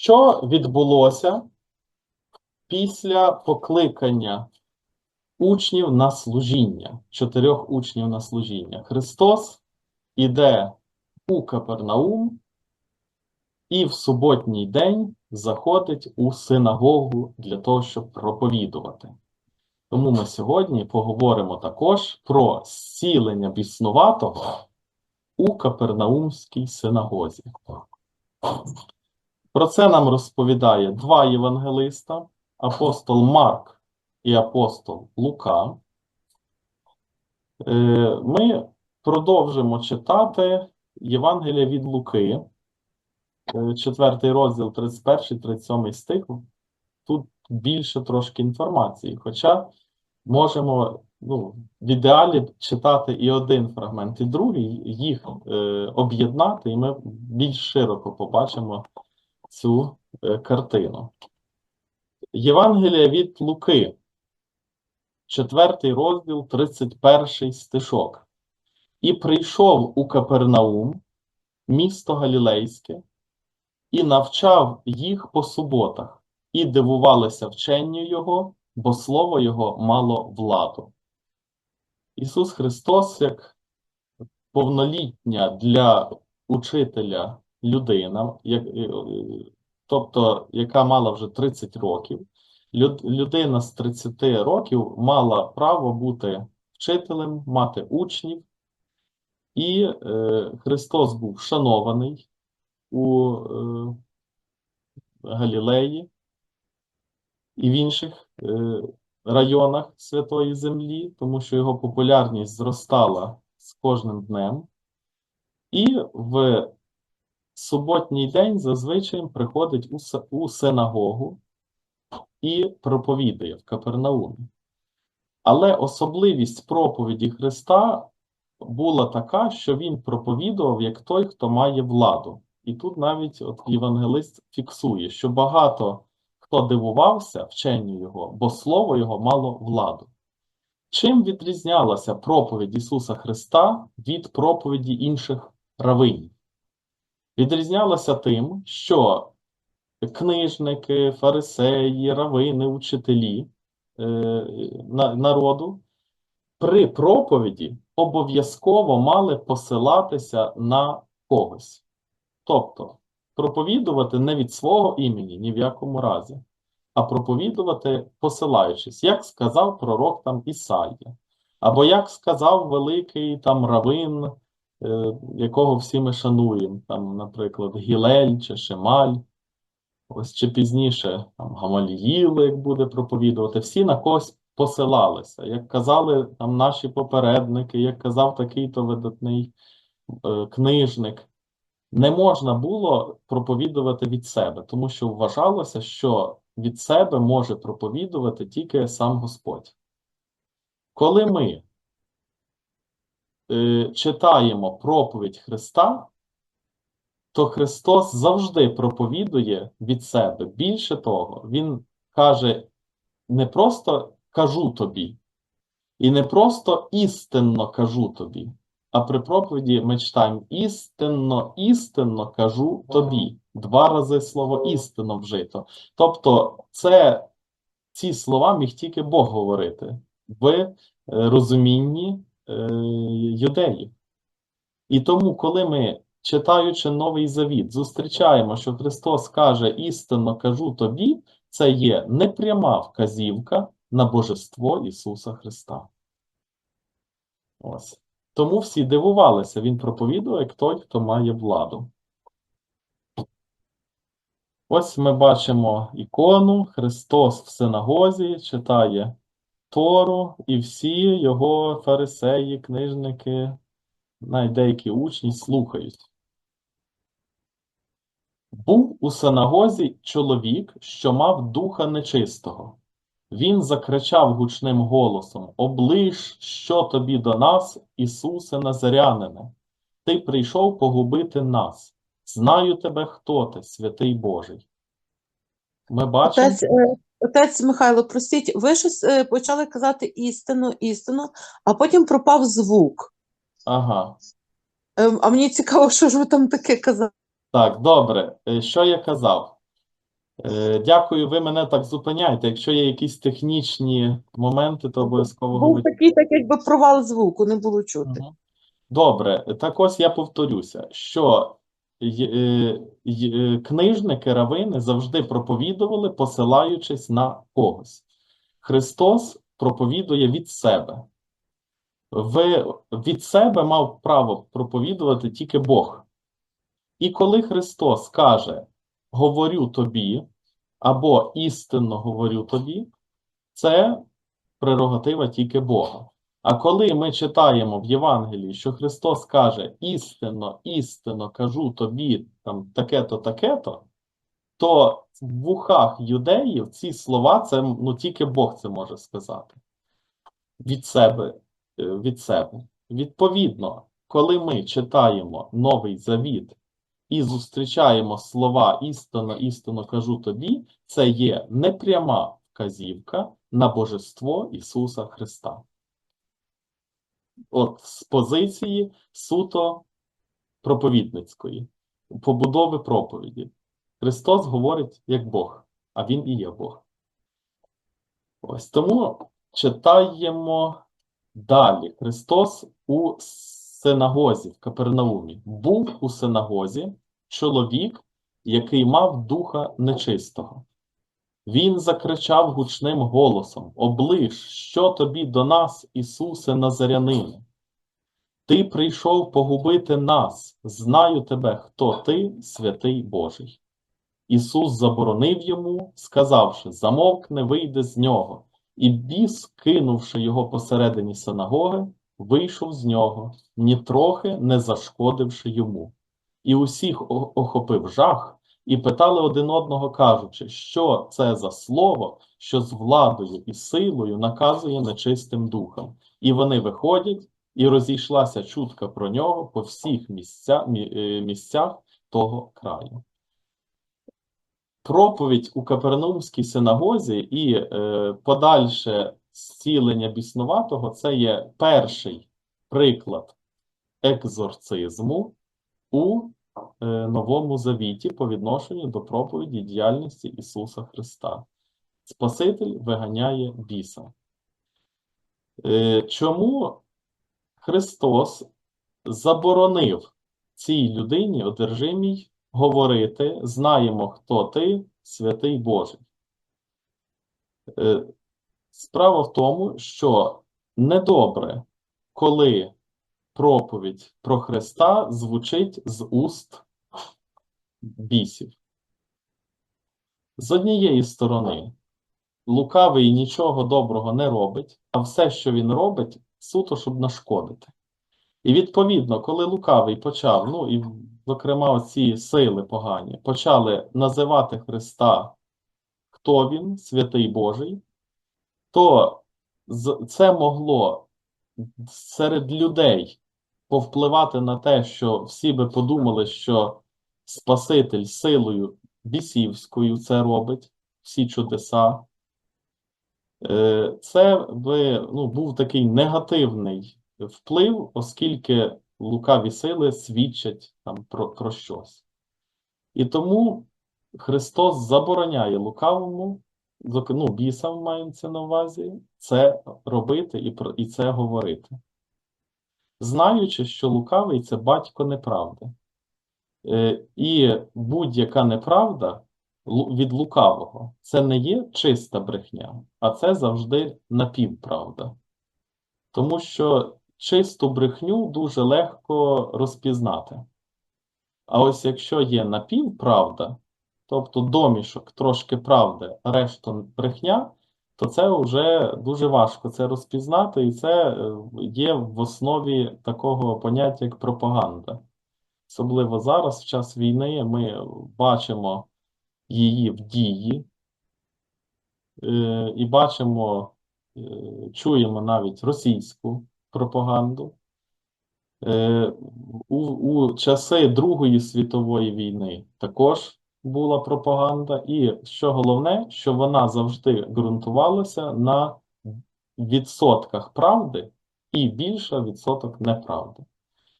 Що відбулося після покликання учнів на служіння, чотирьох учнів на служіння? Христос іде у Капернаум і в суботній день заходить у синагогу для того, щоб проповідувати. Тому ми сьогодні поговоримо також про зцілення біснуватого у Капернаумській синагозі. Про це нам розповідає два євангелиста: апостол Марк і апостол Лука. Е, Ми продовжимо читати Євангелія від Луки, е, четвертий розділ, 31-37 стих. Тут більше трошки інформації, хоча можемо ну, в ідеалі читати і один фрагмент, і другий, їх е, об'єднати, і ми більш широко побачимо цю е, картину. Євангелія від Луки, четвертий розділ, 31 стишок. І прийшов у Капернаум, місто Галілейське, і навчав їх по суботах, і дивувалися вченню його, бо слово його мало владу. Ісус Христос, як повнолітня для учителя людина, як, е, тобто, яка мала вже 30 років, люд, людина з 30 років мала право бути вчителем, мати учнів, і е, Христос був шанований у е, Галілеї і в інших е, районах Святої Землі, тому що його популярність зростала з кожним днем. І в суботній день зазвичай приходить у, синагогу і проповідує в Капернаумі. Але особливість проповіді Христа була така, що він проповідував як той, хто має владу. І тут навіть от євангелист фіксує, що багато хто дивувався вченню його, бо слово його мало владу. Чим відрізнялася проповідь Ісуса Христа від проповіді інших равинів? Відрізнялася тим, що книжники, фарисеї, равини, учителі е, на- народу при проповіді обов'язково мали посилатися на когось. Тобто, проповідувати не від свого імені ні в якому разі, а проповідувати посилаючись, як сказав пророк там Ісаїя, або як сказав великий там равин, якого всі ми шануємо, там, наприклад, Гілель чи Шемаль. Ось чи пізніше там Гамаліїл, як буде проповідувати, всі на когось посилалися. Як казали там наші попередники, як казав такий-то видатний е, книжник, не можна було проповідувати від себе, тому що вважалося, що від себе може проповідувати тільки сам Господь. Коли ми е, читаємо проповідь Христа, то Христос завжди проповідує від себе. Більше того, Він каже не просто кажу тобі, і не просто істинно кажу тобі, а при проповіді ми читаємо істинно, істинно кажу тобі. Два рази слово істинно вжито. Тобто, це ці слова міг тільки Бог говорити в е, розумінні е, юдеїв. І тому, коли ми, читаючи Новий Завіт, зустрічаємо, що Христос каже істинно кажу тобі, це є непряма вказівка на божество Ісуса Христа. Ось. Тому всі дивувалися, він проповідує як той, хто має владу. Ось ми бачимо ікону, Христос в синагозі читає Тору, і всі його фарисеї, книжники, навіть деякі учні слухають. Був у синагозі чоловік, що мав духа нечистого. Він закричав гучним голосом: Оближ, що тобі до нас, Ісусе Назарянине. Ти прийшов погубити нас. Знаю тебе, хто ти, святий Божий. Ми бачимо. Отець, Михайло, простіть, ви щось е, почали казати істину, істину, а потім пропав звук. Ага. Ем, А мені цікаво, що ж ви там таке казали. Так, добре. Е, Що я казав? Е, Дякую, ви мене так зупиняєте. Якщо є якісь технічні моменти, то обов'язково Був говоріть. такий, так якби провал звуку, не було чути. Мгм. Добре, так ось я повторюся, що книжники, равини завжди проповідували, посилаючись на когось. Христос проповідує від себе. Ви від себе мав право проповідувати тільки Бог. І коли Христос каже говорю тобі або істинно говорю тобі, це прерогатива тільки Бога. А коли ми читаємо в Євангелії, що Христос каже істинно, істинно кажу тобі там таке-то, таке-то, то в вухах юдеїв ці слова це ну тільки Бог це може сказати від себе, е, від себе. Відповідно, коли ми читаємо Новий Завіт і зустрічаємо слова істинно, істинно кажу тобі, це є непряма вказівка на божество Ісуса Христа. От з позиції суто проповідницької, побудови проповіді. Христос говорить як Бог, а Він і є Бог. Ось тому читаємо далі. Христос у синагозі в Капернаумі. Був у синагозі чоловік, який мав духа нечистого. Він закричав гучним голосом: Оближ, що тобі до нас, Ісусе Назарянине? Ти прийшов погубити нас, знаю тебе, хто ти, святий Божий. Ісус заборонив йому, сказавши: Замовкни, вийди з нього. І біс, кинувши його посередині синагоги, вийшов з нього, нітрохи не зашкодивши йому. І усіх охопив жах, і питали один одного, кажучи, що це за слово, що з владою і силою наказує нечистим духом. І вони виходять, і розійшлася чутка про нього по всіх місця, е, місцях того краю. Проповідь у Капернаумській синагозі і е, подальше зцілення біснуватого це є перший приклад екзорцизму у Новому Завіті по відношенню до проповіді діяльності Ісуса Христа. Спаситель виганяє біса. Е, чому Христос заборонив цій людині одержимій говорити, знаємо, хто ти, святий Божий. Е, Справа в тому, що недобре, коли проповідь про Христа звучить з уст бісів. З однієї сторони, лукавий нічого доброго не робить, а все, що він робить, суто, щоб нашкодити. І відповідно, коли лукавий почав, ну і зокрема ці сили погані, почали називати Христа, хто він, святий Божий, то це могло серед людей повпливати на те, що всі би подумали, що Спаситель силою бісівською це робить, всі чудеса. Е, Це би ну, був такий негативний вплив, оскільки лукаві сили свідчать там про, про щось. І тому Христос забороняє лукавому, ну, бісам мається на увазі, це робити і, і це говорити. Знаючи, що лукавий це батько неправди. Е, І будь-яка неправда від лукавого це не є чиста брехня, а це завжди напівправда. Тому що чисту брехню дуже легко розпізнати. А ось якщо є напівправда, тобто домішок трошки правди, а решта брехня, то це вже дуже важко це розпізнати, і це е, є в основі такого поняття, як пропаганда. Особливо зараз, в час війни, ми бачимо її в дії е, і бачимо, е, чуємо навіть російську пропаганду. У, у часи Другої світової війни також була пропаганда, і що головне, що вона завжди ґрунтувалася на відсотках правди і більше відсоток неправди.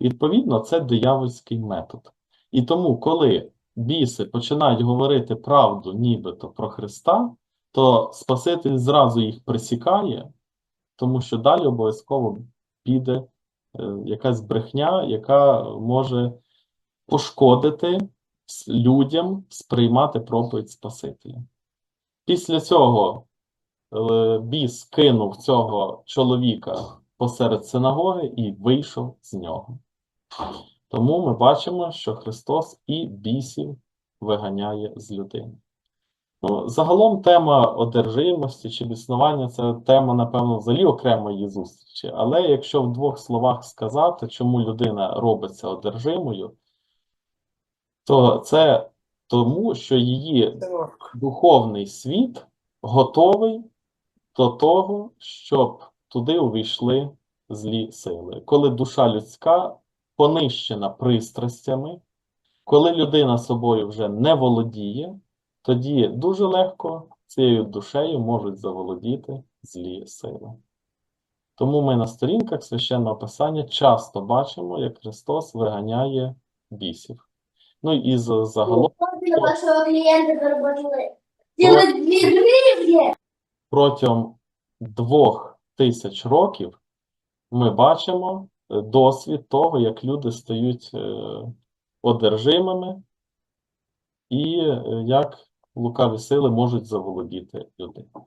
Відповідно, це диявольський метод. І тому, коли біси починають говорити правду нібито про Христа, то Спаситель зразу їх присікає, тому що далі обов'язково піде е, якась брехня, яка може пошкодити людям сприймати проповідь Спасителя. Після цього е, біс кинув цього чоловіка посеред синагоги і вийшов з нього. Тому ми бачимо, що Христос і бісів виганяє з людини. Ну, загалом тема одержимості чи біснування це тема, напевно, взагалі окремої зустрічі. Але якщо в двох словах сказати, чому людина робиться одержимою, то це тому, що її духовний світ готовий до того, щоб туди увійшли злі сили. Коли душа людська понищена пристрастями, коли людина собою вже не володіє, тоді дуже легко цією душею можуть заволодіти злі сили. Тому ми на сторінках священного писання часто бачимо, як Христос виганяє бісів. Ну і загалом Для клиента заработали. Делать две гривни. протягом двох тисяч років ми бачимо е, досвід того, як люди стають е, одержимими і е, як лукаві сили можуть заволодіти людиною.